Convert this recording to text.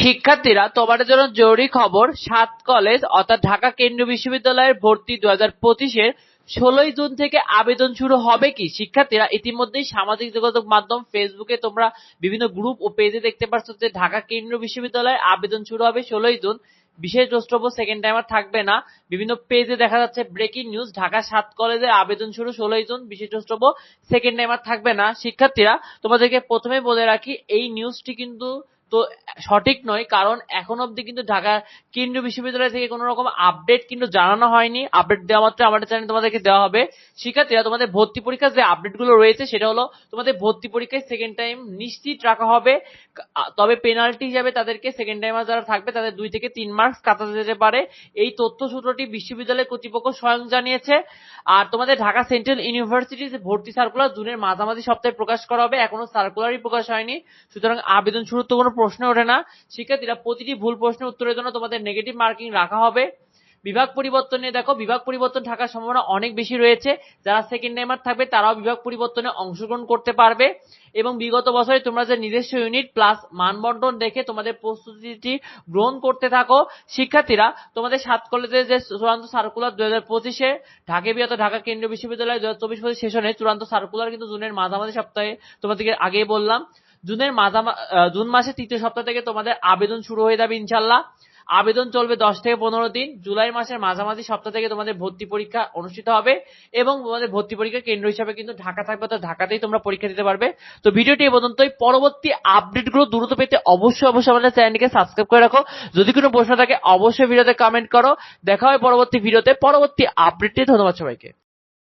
শিক্ষার্থীরা, তোমাদের জন্য জরুরি খবর, সাত কলেজ অর্থাৎ ঢাকা কেন্দ্রীয় বিশ্ববিদ্যালয়ের ভর্তি দু হাজার পঁচিশের ষোলোই জুন থেকে আবেদন শুরু হবে কি? শিক্ষার্থীরা, ইতিমধ্যেই সামাজিক যোগাযোগ মাধ্যম ফেসবুকে তোমরা বিভিন্ন গ্রুপ ও পেজে দেখতে পাচ্ছ যে ঢাকা কেন্দ্রীয় বিশ্ববিদ্যালয়ের আবেদন শুরু হবে ষোলোই জুন। বিশেষ দ্রষ্টব্য সেকেন্ড টাইমার থাকবে না। বিভিন্ন পেজে দেখা যাচ্ছে ব্রেকিং নিউজ ঢাকা সাত কলেজের আবেদন শুরু ষোলোই জুন। বিশেষ দ্রষ্টব্য সেকেন্ড টাইমার থাকবে না। শিক্ষার্থীরা, তোমাদেরকে প্রথমে বলে রাখি, এই নিউজটি কিন্তু তো সঠিক নয়, কারণ এখন অবধি কিন্তু ঢাকা কেন্দ্রীয় বিশ্ববিদ্যালয় থেকে কোনো রকম আপডেট কিন্তু জানানো হয়নি। আপডেট দেওয়া মাত্র আমাদের চ্যানেলে তোমাদেরকে দেওয়া হবে। শিক্ষার্থীরা, তোমাদের ভর্তি পরীক্ষার যে আপডেটগুলো রয়েছে, সেটা হলো তোমাদের ভর্তি পরীক্ষায় সেকেন্ড টাইম নিশ্চিত রাখা হবে। তবে পেনাল্টি হিসাবে তাদেরকে সেকেন্ড টাইমার যারা থাকবে, তাদের দুই থেকে তিন মার্কস কাটাতে যেতে পারে। এই তথ্য সূত্রটি বিশ্ববিদ্যালয় কর্তৃপক্ষ স্বয়ং জানিয়েছে। আর তোমাদের ঢাকা সেন্ট্রাল ইউনিভার্সিটি ভর্তি সার্কুলার জুনের মাঝামাঝি সপ্তাহে প্রকাশ করা হবে। এখনও সার্কুলারই প্রকাশ হয়নি। সুতরাং আবেদন শুরু তো কোনো প্রশ্ন ওঠে না। শিক্ষার্থীরা প্রতিটি ভুল প্রশ্নের উত্তরের জন্য তোমাদের নেগেটিভ মার্কিং রাখা হবে। বিভাগ পরিবর্তন দেখো, বিভাগ পরিবর্তন থাকার সম্ভাবনা অনেক বেশি রয়েছে। যারা সেকেন্ড টাইমার থাকবে, তারাও বিভাগ পরিবর্তনে অংশগ্রহণ করতে পারবে। এবং বিগত বছরে তোমরা যে নিজস্ব ইউনিট প্লাস মানবন্টন দেখে তোমাদের প্রস্তুতিটি গ্রহণ করতে থাকো, শিক্ষার্থীরা তোমাদের সাত কলেজের যে চূড়ান্ত সার্কুলার দু হাজার পঁচিশে, ঢাকা বিহত ঢাকা কেন্দ্রীয় বিশ্ববিদ্যালয় দু হাজার চব্বিশ পঁচিশ সেশনে চূড়ান্ত সার্কুলার কিন্তু জুনের মাঝামাঝি সপ্তাহে তোমাদেরকে আগেই বললাম। জুনের জুন মাসের তৃতীয় সপ্তাহ থেকে তোমাদের আবেদন শুরু হয়ে যাবে ইনশাল্লাহ আবেদন চলবে দশ থেকে পনেরো দিন। জুলাই মাসের মাঝামাঝি সপ্তাহ থেকে তোমাদের ভর্তি পরীক্ষা অনুষ্ঠিত হবে এবং তোমাদের ভর্তি পরীক্ষা কেন্দ্র হিসাবে কিন্তু ঢাকা থাকবে তো ঢাকাতেই তোমরা পরীক্ষা দিতে পারবে। তো ভিডিওটি এ পর্যন্তই। পরবর্তী আপডেটগুলো দ্রুত পেতে অবশ্যই অবশ্যই আমাদের চ্যানেলটিকে সাবস্ক্রাইব করে রাখো। যদি কোনো প্রশ্ন থাকে, অবশ্যই ভিডিওতে কমেন্ট করো। দেখা হয় পরবর্তী ভিডিওতে। পরবর্তী আপডেটটি ধন্যবাদ সবাইকে।